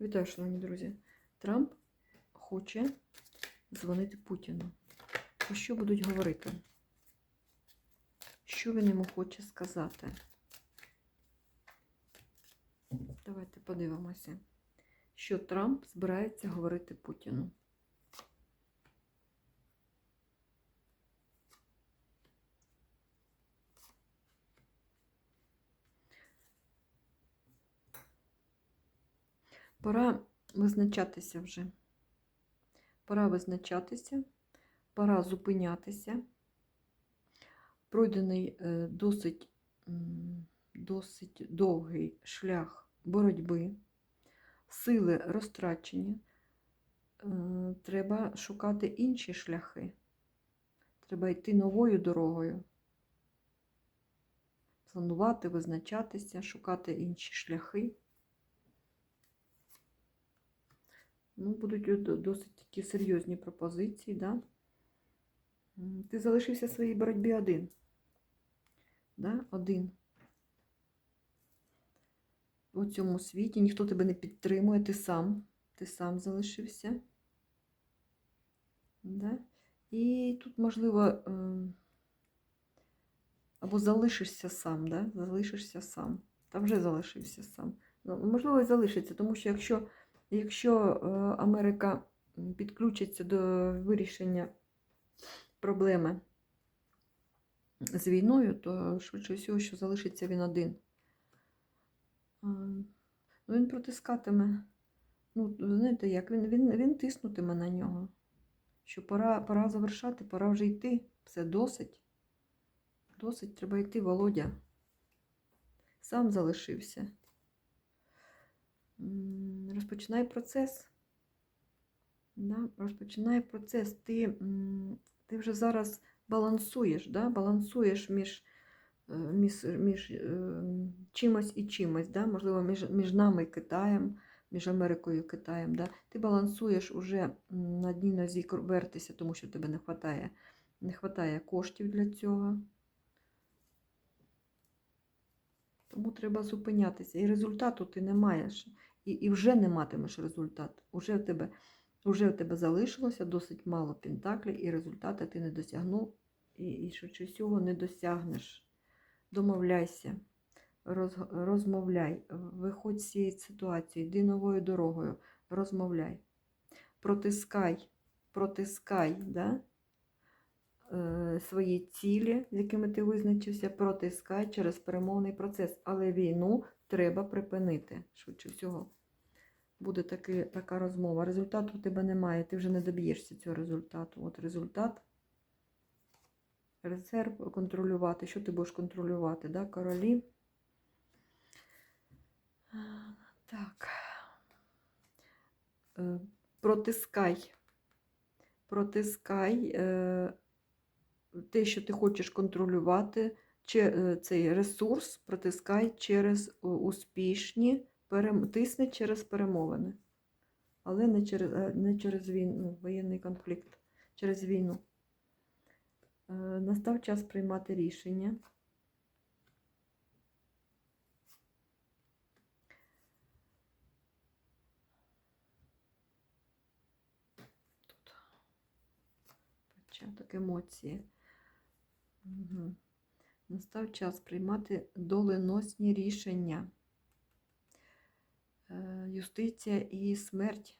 Вітаю, шановні друзі. Трамп хоче дзвонити Путіну. Про що будуть говорити? Що він йому хоче сказати? Давайте подивимося, що Трамп збирається говорити Путіну. Пора визначатися вже. Пора визначатися, пора зупинятися. Пройдений е, досить, досить довгий шлях боротьби, сили розтрачені. Е, Треба шукати інші шляхи. Треба йти новою дорогою. Планувати, визначатися, шукати інші шляхи. Ну, будуть досить такі серйозні пропозиції, да? Ти залишився в своїй боротьбі один. Да? Один. У цьому світі ніхто тебе не підтримує, ти сам. Ти сам залишився. Да? І тут, можливо, ем, або залишишся сам, да? залишишся сам. Та вже залишився сам. Ну, можливо, залишиться, тому що якщо Якщо е, Америка підключиться до вирішення проблеми з війною, то швидше всього, що залишиться він один. Ну, він протискатиме. Ну, знаєте, як він, він, він тиснутиме на нього. Що пора, пора завершати, пора вже йти. Все досить. Досить, треба йти, Володя. Сам залишився. Розпочинай процес. Да? Розпочинай процес. Ти, ти вже зараз балансуєш, да? балансуєш між, е, між, між е, чимось і чимось, да? можливо, між, між нами і Китаєм, між Америкою і Китаєм. Да? Ти балансуєш уже на одній нозі вертися, тому що тебе не вистачає, не вистачає коштів для цього. Тому треба зупинятися. І результату ти не маєш. І, і вже не матимеш результат. Уже в тебе, уже в тебе залишилося досить мало пентаклів, і результати ти не досягнув, і, і швидше всього не досягнеш. Домовляйся, роз, розмовляй, виходь з цієї ситуації, йди новою дорогою, розмовляй. Протискай, протискай, да? е, свої цілі, з якими ти визначився, протискай через перемовний процес. Але війну треба припинити. Швидше всього. Буде таки, така розмова. Результату у тебе немає, ти вже не доб'єшся цього результату. От результат. Резерв контролювати. Що ти будеш контролювати? Да? Королі. Так. Е, Протискай. Протискай. е, те, що ти хочеш контролювати, е, цей ресурс протискай через успішні, тисни через перемовини, але не через, не через війну, воєнний конфлікт, через війну. Е, Настав час приймати рішення. Тут початок емоції. Угу. Настав час приймати доленосні рішення. Е, Юстиція і смерть.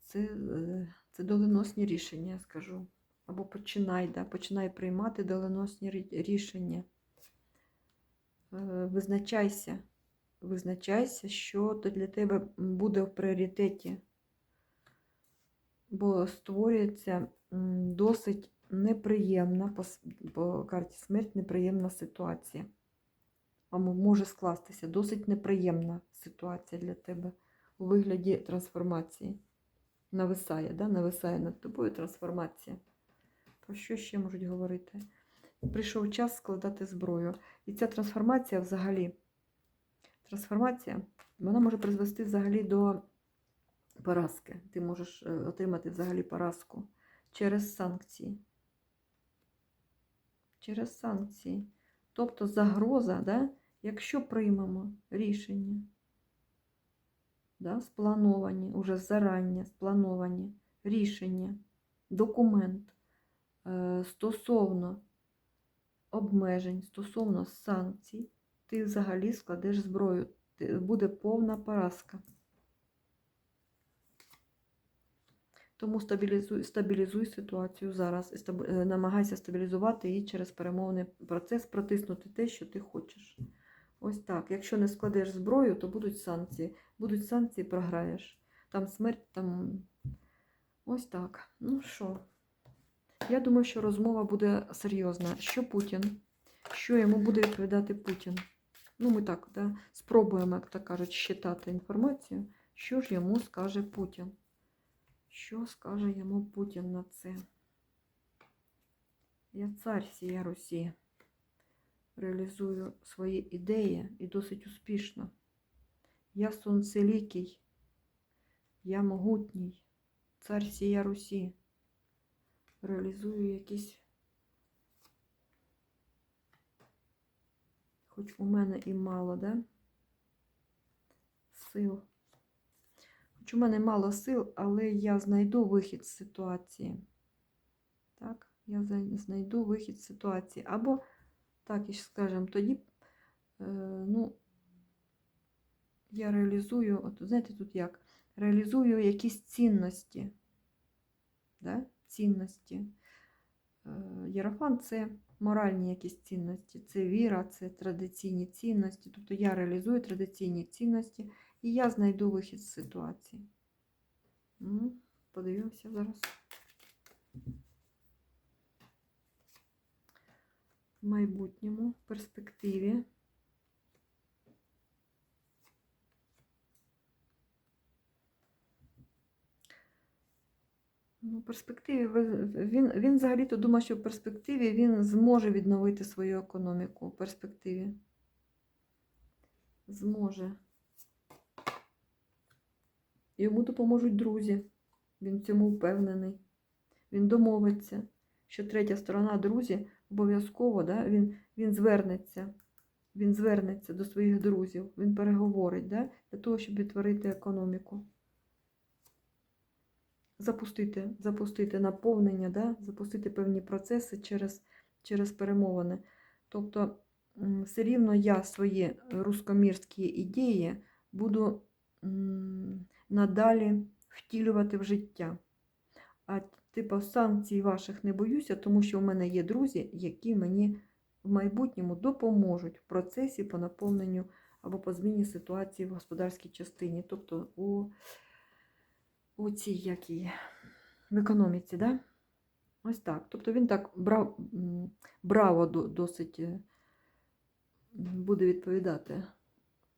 Це, е, це доленосні рішення, я скажу. Або починай, да, починай приймати доленосні рішення. Е, Визначайся, визначайся, що то для тебе буде в пріоритеті. Бо створюється досить неприємна по, по карті смерть неприємна ситуація. Може скластися досить неприємна ситуація для тебе у вигляді трансформації. Нависає, да? нависає над тобою трансформація. Про що ще можуть говорити? Прийшов час складати зброю. І ця трансформація взагалі, трансформація, вона може призвести взагалі до поразки. Ти можеш е, отримати взагалі поразку через санкції. Через санкції. Тобто загроза, да? Якщо приймемо рішення, да, сплановані, уже зарання сплановані рішення, документ е, стосовно обмежень, стосовно санкцій, ти взагалі складеш зброю. Буде повна поразка. Тому стабілізуй, стабілізуй ситуацію зараз і е, намагайся стабілізувати її через перемовний процес, протиснути те, що ти хочеш. Ось так. Якщо не складеш зброю, то будуть санкції. Будуть санкції, програєш. Там смерть, там. Ось так. Ну що? Я думаю, що розмова буде серйозна. Що Путін? Що йому буде відповідати Путін? Ну, ми так, да, спробуємо, як так кажуть, щитати інформацію. Що ж йому скаже Путін? Що скаже йому Путін на це? Я цар сія Русі. Реалізую свої ідеї і досить успішно. Я сонцелікий, я могутній, цар сія Русі. Реалізую якісь. Хоч у мене і мало, да? Сил. Хоч у мене мало сил, але я знайду вихід з ситуації. Так, я знайду вихід з ситуації. Або, так, і скажемо, тоді, е, ну, я реалізую, от знаєте, тут як? Реалізую якісь цінності. Да? Цінності. Е, Єрофан це моральні якісь цінності, це віра, це традиційні цінності. Тобто я реалізую традиційні цінності і я знайду вихід з ситуації. Ну, подивимося зараз. В майбутньому, в перспективі. Ну, перспективі він, він взагалі-то думає, що в перспективі він зможе відновити свою економіку. В перспективі. Зможе. Йому допоможуть друзі. Він в цьому впевнений. Він домовиться, що третя сторона, друзі, обов'язково да, він, він звернеться. Він звернеться до своїх друзів, він переговорить да, для того, щоб відтворити економіку запустити, запустити наповнення, да? запустити певні процеси через, через перемовини. Тобто, все рівно я свої рускомірські ідеї буду надалі втілювати в життя. А типу санкцій ваших не боюся, тому що в мене є друзі, які мені в майбутньому допоможуть в процесі по наповненню або по зміні ситуації в господарській частині, тобто у у цій якій в економіці, да? Ось так. Тобто він так брав, браво досить е, буде відповідати.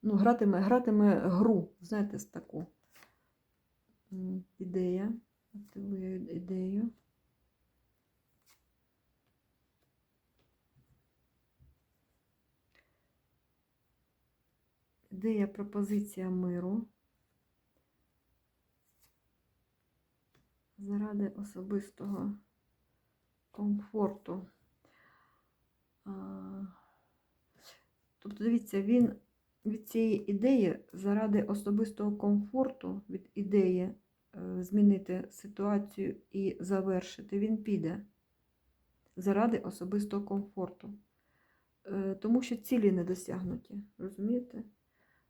Ну, гратиме, гратиме гру, знаєте, з таку м, ідея. Активую ідею. Ідея пропозиція миру. заради особистого комфорту. Тобто, дивіться, він від цієї ідеї заради особистого комфорту, від ідеї змінити ситуацію і завершити, він піде заради особистого комфорту. Е, Тому що цілі не досягнуті, розумієте?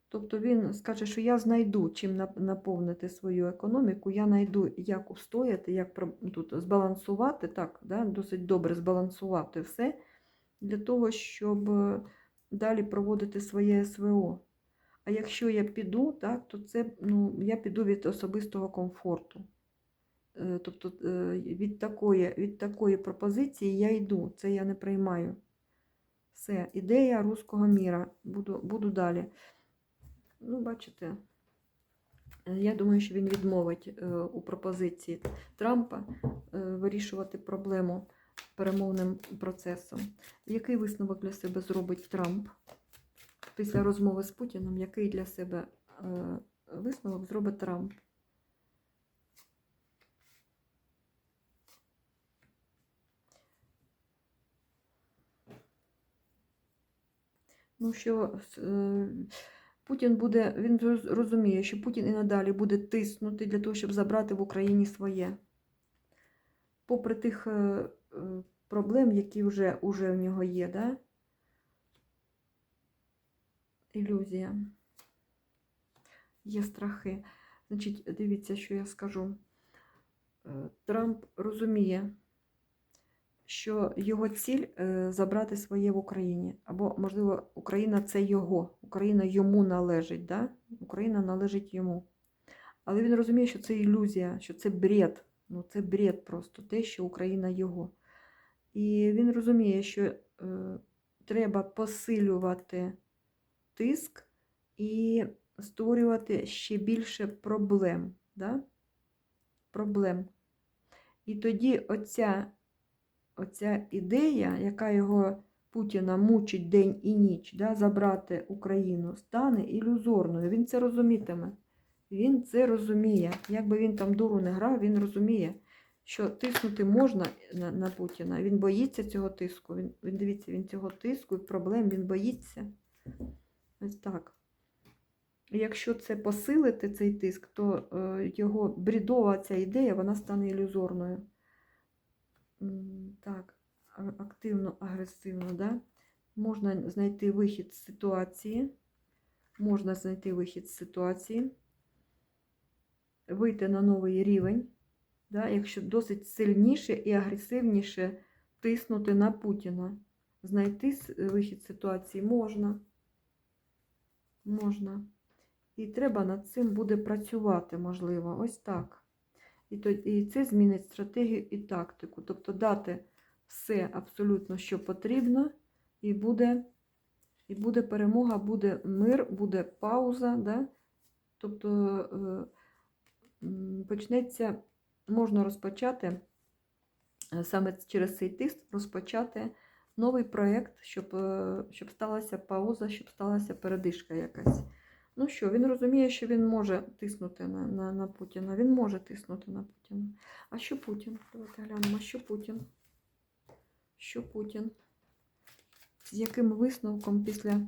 Тобто він скаже, що я знайду чим наповнити свою економіку, я знайду, як устояти, як тут збалансувати, так, да, досить добре збалансувати все для того, щоб е, далі проводити своє СВО. А якщо я піду, так, то це ну, я піду від особистого комфорту. Е, Тобто е, від такої, від такої пропозиції я йду, це я не приймаю. Все, ідея руського міра. Буду, буду далі. Ну, бачите, е, я думаю, що він відмовить у пропозиції Трампа вирішувати проблему перемовним процесом. Який висновок для себе зробить Трамп після розмови з Путіном? Який для себе е, висновок зробить Трамп? Ну, що е, Путін буде, він розуміє, що Путін і надалі буде тиснути для того, щоб забрати в Україні своє. Попри тих е, проблем, які вже, вже в нього є, да? Ілюзія. Є страхи. Значить, дивіться, що я скажу. Е, Трамп розуміє, що його ціль е, забрати своє в Україні. Або, можливо, Україна це його. Україна йому належить. Да? Україна належить йому. Але він розуміє, що це ілюзія, що це бред. Ну, це бред просто те, що Україна його. І він розуміє, що е, треба посилювати тиск і створювати ще більше проблем. Да? Проблем. І тоді оця, оця ідея, яка його Путіна мучить день і ніч, да, забрати Україну, стане ілюзорною. Він це розумітиме. Він це розуміє. Якби він там дуру не грав, він розуміє, що тиснути можна на, на Путіна. Він боїться цього тиску. Він, він дивіться, він цього тиску і проблем він боїться. Ось так. Якщо це посилити цей тиск, то е, його брідова ця ідея вона стане ілюзорною. Так, активно, агресивно, да? Можна знайти вихід з ситуації. Можна знайти вихід з ситуації, вийти на новий рівень, да? якщо досить сильніше і агресивніше тиснути на Путіна. Знайти вихід з ситуації можна. Можна. І треба над цим буде працювати, можливо, ось так. І, то, і це змінить стратегію і тактику. Тобто дати все абсолютно, що потрібно, і буде, і буде перемога, буде мир, буде пауза. Да? Тобто е, почнеться, можна розпочати е, саме через цей тиск розпочати новий проєкт, щоб, е, щоб сталася пауза, щоб сталася передишка якась. Ну що, він розуміє, що він може тиснути на, на, на Путіна. Він може тиснути на Путіна. А що Путін? Давайте глянемо, а що Путін? Що Путін? З яким висновком після,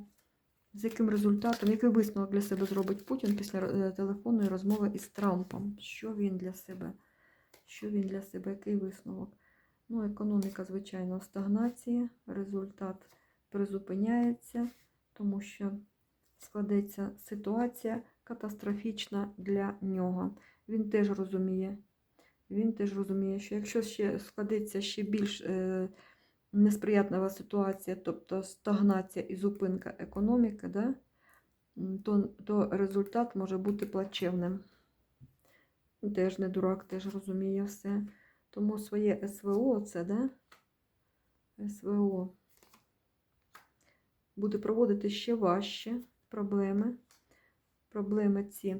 з яким результатом, який висновок для себе зробить Путін після е, телефонної розмови із Трампом? Що він для себе? Що він для себе? Який висновок? Ну, економіка, звичайно, в стагнації, результат призупиняється, тому що складеться ситуація катастрофічна для нього. Він теж розуміє, він теж розуміє, що якщо ще складеться ще більш е, несприятлива ситуація, тобто стагнація і зупинка економіки, да, то, то результат може бути плачевним. Теж не дурак, теж розуміє все. Тому своє СВО це, да? СВО буде проводити ще важче проблеми. Проблеми ці.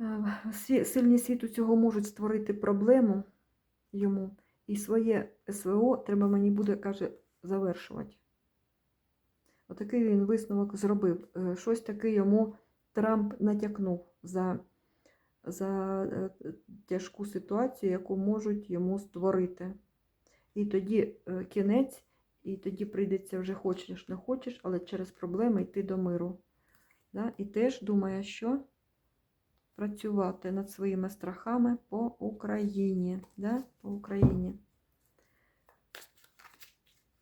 Е, Сильні світу цього можуть створити проблему йому. І своє СВО треба мені буде, каже, завершувати. Отакий він висновок зробив. Е, Щось таке йому Трамп натякнув за, за е, тяжку ситуацію, яку можуть йому створити. І тоді е, кінець, і тоді прийдеться вже хочеш, не хочеш, але через проблеми йти до миру. Да? І теж думає, що працювати над своїми страхами по Україні. Да? По Україні.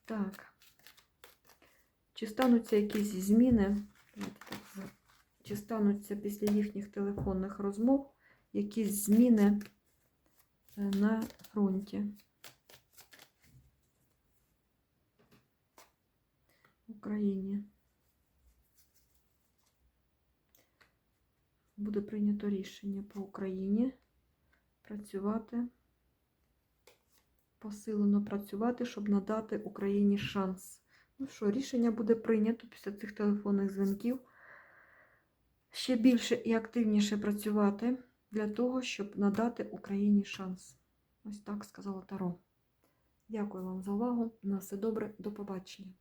Так. Чи стануться якісь зміни? Чи стануться після їхніх телефонних розмов якісь зміни е, на фронті? Україні. Буде прийнято рішення по Україні працювати, посилено працювати, щоб надати Україні шанс. Ну що, рішення буде прийнято після цих телефонних дзвінків. Ще більше і активніше працювати для того, щоб надати Україні шанс. Ось так сказала Таро. Дякую вам за увагу. На все добре, до побачення.